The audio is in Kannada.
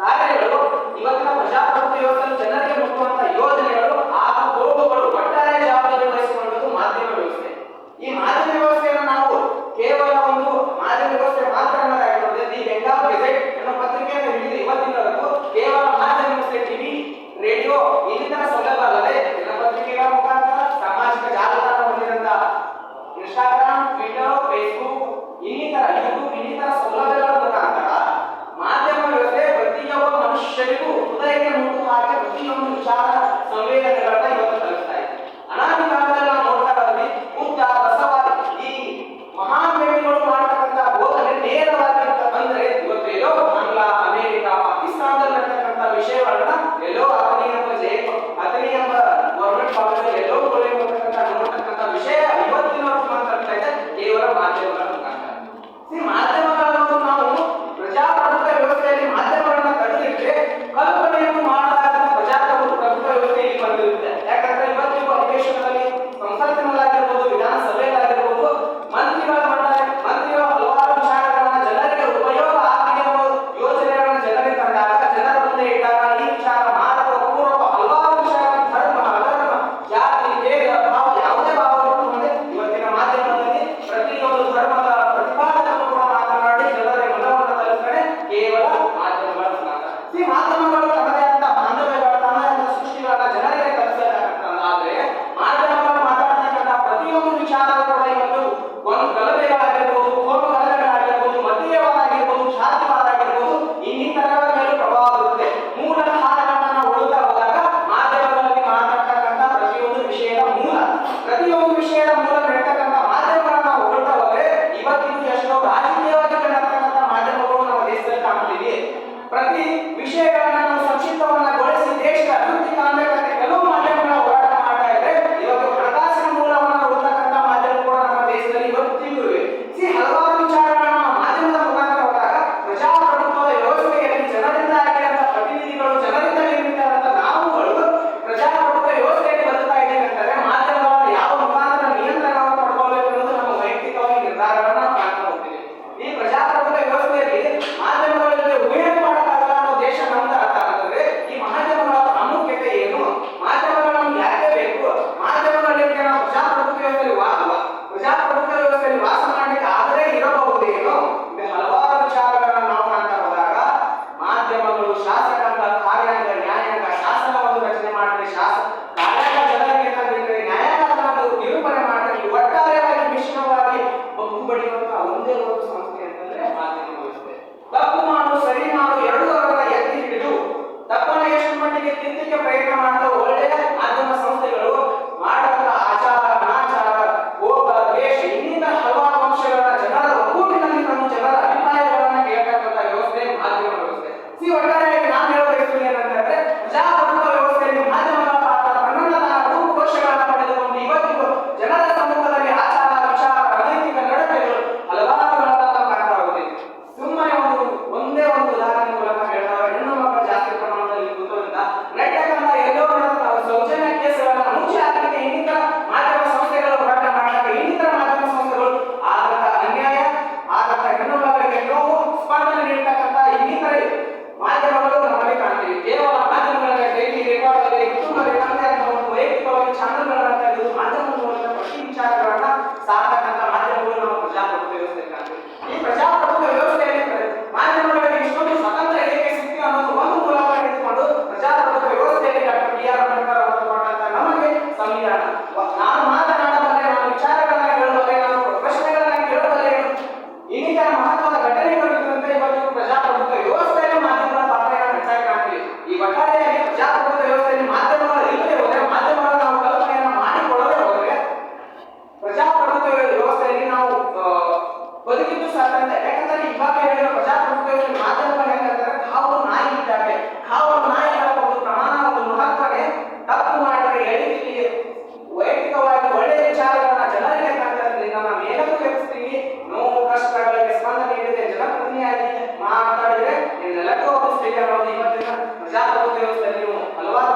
ಕಾರ್ಯಗಳು ಇವತ್ತಿನ ಪ್ರಜಾಪ್ರಭುತ್ವ ವ್ಯವಸ್ಥೆಯಲ್ಲಿ ಜನರಿಗೆ ಮುಟ್ಟುವಂತಹ ಯೋಜನೆಗಳು, ಹಾಗೂ ಕೊಡುಗೆಗಳು ಒಟ್ಟಾರೆ ಜವಾಬ್ದಾರಿ ವಹಿಸಿಕೊಳ್ಳುವುದು ಮಾಧ್ಯಮ ವ್ಯವಸ್ಥೆ. ಈ ಮಾಧ್ಯಮ ವ್ಯವಸ್ಥೆಯನ್ನು ನಾವು ಕೇವಲ ಒಂದು ಮಾಧ್ಯಮ ವ್ಯವಸ್ಥೆ ಮಾತ್ರ ಅನ್ನೋದಾಗಿರುತ್ತದೆ ದಿ ಬೆಂಗಾಲ್ ಗೆಜೆಟ್ ಅನ್ನೋ ಪತ್ರಿಕೆಯನ್ನು ಹಿಡಿದು ಇವತ್ತಿನವರೆಗೂ ಕೇವಲ ಮಾಧ್ಯಮ ವ್ಯವಸ್ಥೆ ಟಿವಿ, ರೇಡಿಯೋ ಇನ್ನಿತರ ಸೌಲಭ್ಯ ಅಲ್ಲದೆ ದಿನಪತ್ರಿಕೆಗಳ ಮುಖಾಂತರ ಸಾಮಾಜಿಕ ಜಾಲತಾಣ ಹೊಂದಿದಂತಹ ಇನ್ಸ್ಟಾಗ್ರಾಮ್, ಟ್ವಿಟರ್, ಫೇಸ್ಬುಕ್, ಇನ್ನಿತರ ಯೂಟ್ಯೂಬ್ ಇನ್ನಿತರ ಸೌಲಭ್ಯಗಳ ಮನುಷ್ಯರಿಗೂ ಹೃದಯಕ್ಕೆ ಮುಟ್ಟುವ ಹಾಗೆ ಪ್ರತಿಯೊಂದು ವಿಚಾರ ಸಂವೇದನೆ saudade tem que aprender ಜಾಗೃತ ವ್ಯವಸ್ಥೆ ಮಾತಾಡೋ ಇಲ್ಲದೇ ಮಾತಾಡೋ ಕಲಾವಕೆ ನಾವು ಮಾಡಿ ಕೊಡೋಕೆ ಅವ್ರಿಗೆ ವಜಾ ಮಾಡೋದಕ್ಕೆ ಇರೋದ್ ವ್ಯವಸ್ಥೆ ನಾವು ಬದುಕಿದು ಸಾಕಷ್ಟೆ ಯಾಕಂದ್ರೆ ಈವಾಗ್ ಹೇಳಿ ಜಾಗ ಪ್ರಕೋತೀವಿ ಮಾತಾಡ್ ಮಾಡ ಯಾಕಂತಾರೆ ಹಾವು ನಾಯಿ ಇಟ್ಟಾವೆ ಹಾವ್ರ ನಾಯಿ ಯಾಕಂದ್ರೆ ಪ್ರಮಾಣಕ್ಕವೇ ತಪ್ಪು ಮಾಡಿದ್ರೆ ಹೇಳಿದ್ವಿ ಒಳ್ಳೆ ಜಾಗ ಜನರಲ್ಲಿ ಯಾಕಂತ ಇರಲಿಲ್ಲ ನಾವು ಏನಪ್ಪ ತಿಳಿಸ್ತೀವಿ ಮಾತಾಡಿದ್ರೆ ನಿನ್ನೆಲ್ಲಕ್ಕೂ ಒಬ್ಬ ಸ್ಪೀಕರ್ ಅವರು ಇವತ್ತಿನ ಪ್ರಜಾಪ್ರಭುತ್ವ ವ್ಯವಸ್ಥೆಯಲ್ಲಿ ನೀವು ಹಲವಾರು